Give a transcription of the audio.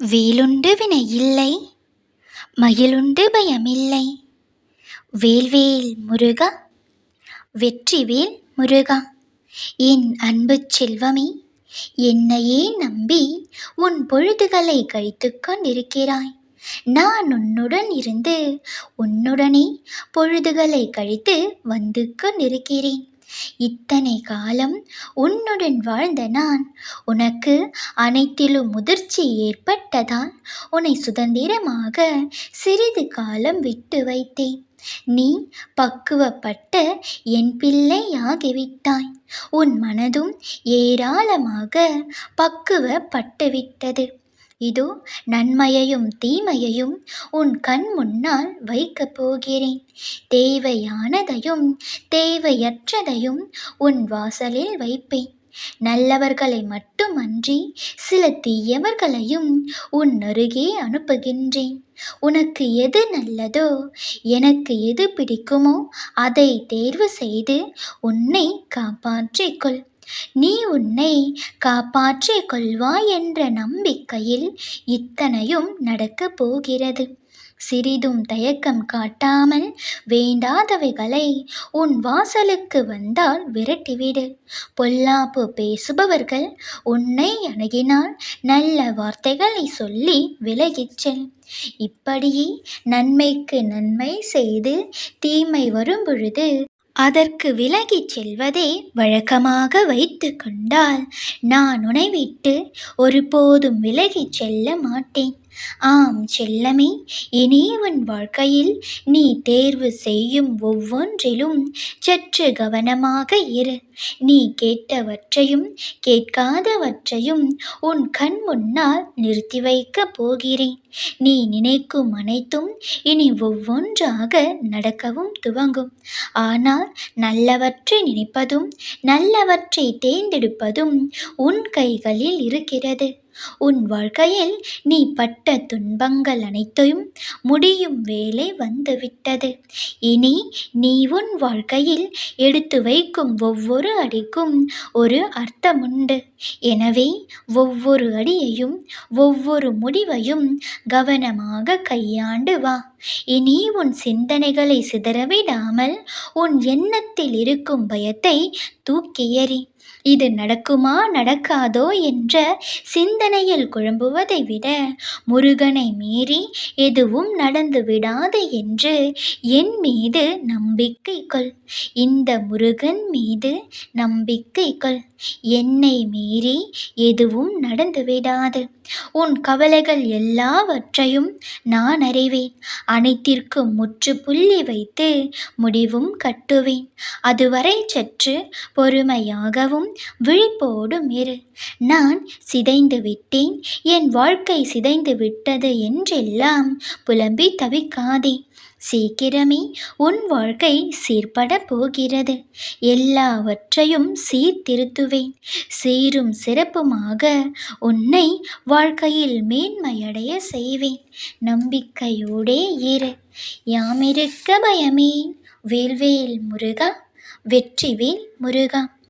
வேலுண்டு வினை இல்லை மயிலுண்டு பயமில்லை. வேல்வேல் முருகா வெற்றிவேல் முருகா என் அன்பு செல்வமே என்னையே நம்பி உன் பொழுதுகளை கழித்து கொண்டிருக்கிறாய். நான் உன்னுடன் இருந்து உன்னுடனே பொழுதுகளை கழித்து வந்து கொண்டிருக்கிறேன். இத்தனை காலம் உன்னுடன் வாழ்ந்த நான் உனக்கு அனைத்திலும் முதிர்ச்சி ஏற்பட்டதால் உன்னை சுதந்திரமாக சிறிது காலம் விட்டு வைத்தேன். நீ பக்குவப்பட்ட என் பிள்ளையாகிவிட்டாய் உன் மனதும் ஏராளமாக பக்குவப்பட்டுவிட்டது. இதோ நன்மையையும் தீமையையும் உன் கண் முன்னால் வைக்கப் போகிறேன். தேவையானதையும் தேவையற்றதையும் உன் வாசலில் வைப்பேன். நல்லவர்களை மட்டுமன்றி சில தீயவர்களையும் உன் அருகே அனுப்புகின்றேன். உனக்கு எது நல்லதோ எனக்கு எது பிடிக்குமோ அதை தேர்வு செய்து உன்னை காப்பாற்றிக்கொள் நீ உன்னை காப்பாற்றிக் கொள்வாய் என்ற நம்பிக்கையில் இத்தனையும் நடக்கப் போகிறது. சிறிதும் தயக்கம் காட்டாமல் வேண்டாதவைகளை உன் வாசலுக்கு வந்தால் விரட்டிவிடு. பொல்லாப்பு பேசுபவர்கள் உன்னை அணுகினால் நல்ல வார்த்தைகளை சொல்லி விலகிச் செல். இப்படியே நன்மைக்கு நன்மை செய்து தீமை வரும் பொழுது அதற்கு விலகிச் செல்வதே வழக்கமாக வைத்து கொண்டால் நான் உன்னை விட்டு ஒருபோதும் விலகிச் செல்ல மாட்டேன். ஆம் செல்லமே இனி உன் வாழ்க்கையில் நீ தேர்வு செய்யும் ஒவ்வொன்றிலும் சற்று கவனமாக இரு. நீ கேட்டவற்றையும் கேட்காதவற்றையும் உன் கண் முன்னால் நிறுத்தி வைக்கப் போகிறேன். நீ நினைக்கும் அனைத்தும் இனி ஒவ்வொன்றாக நடக்கவும் துவங்கும். ஆனால் நல்லவற்றை நினைப்பதும் நல்லவற்றை தேர்ந்தெடுப்பதும் உன் கைகளில் இருக்கிறது. உன் வாழ்க்கையில் நீ பட்ட துன்பங்கள் அனைத்தையும் முடியும் வேலை வந்துவிட்டது. இனி நீ உன் வாழ்க்கையில் எடுத்து வைக்கும் ஒவ்வொரு அடிக்கும் ஒரு அர்த்தமுண்டு. எனவே ஒவ்வொரு அடியையும் ஒவ்வொரு முடிவையும் கவனமாக கையாண்டு வா. இனி உன் சிந்தனைகளை சிதறவிடாமல் உன் எண்ணத்தில் இருக்கும் பயத்தை தூக்கி எறி. இது நடக்குமா நடக்காதோ என்ற சிந்தனையில் குழம்புவதை விட முருகனை மீறி எதுவும் நடந்து விடாது என்று என் மீது நம்பிக்கை கொள். இந்த முருகன் மீது நம்பிக்கை கொள். என்னை மீறி எதுவும் நடந்து விடாது. உன் கவலைகள் எல்லாவற்றையும் நான் அறிவேன். அனைத்திற்கும் முற்றுப்புள்ளி வைத்து முடிவும் கட்டுவேன். அதுவரை சற்று பொறுமையாகவும் விழிப்போடும் இரு. நான் சிதைந்து விட்டேன். என் வாழ்க்கை சிதைந்து விட்டது என்றெல்லாம் புலம்பி தவிக்காதே. சீக்கிரமே உன் வாழ்க்கை சீர்பட போகிறது. எல்லாவற்றையும் சீர்திருத்துவேன். சீரும் சிறப்புமாக உன்னை வாழ்க்கையில் மேன்மையடைய செய்வேன். நம்பிக்கையோடே இரு. யாமிருக்க பயமே. வேல்வேல் முருகா வெற்றிவேல் முருகா.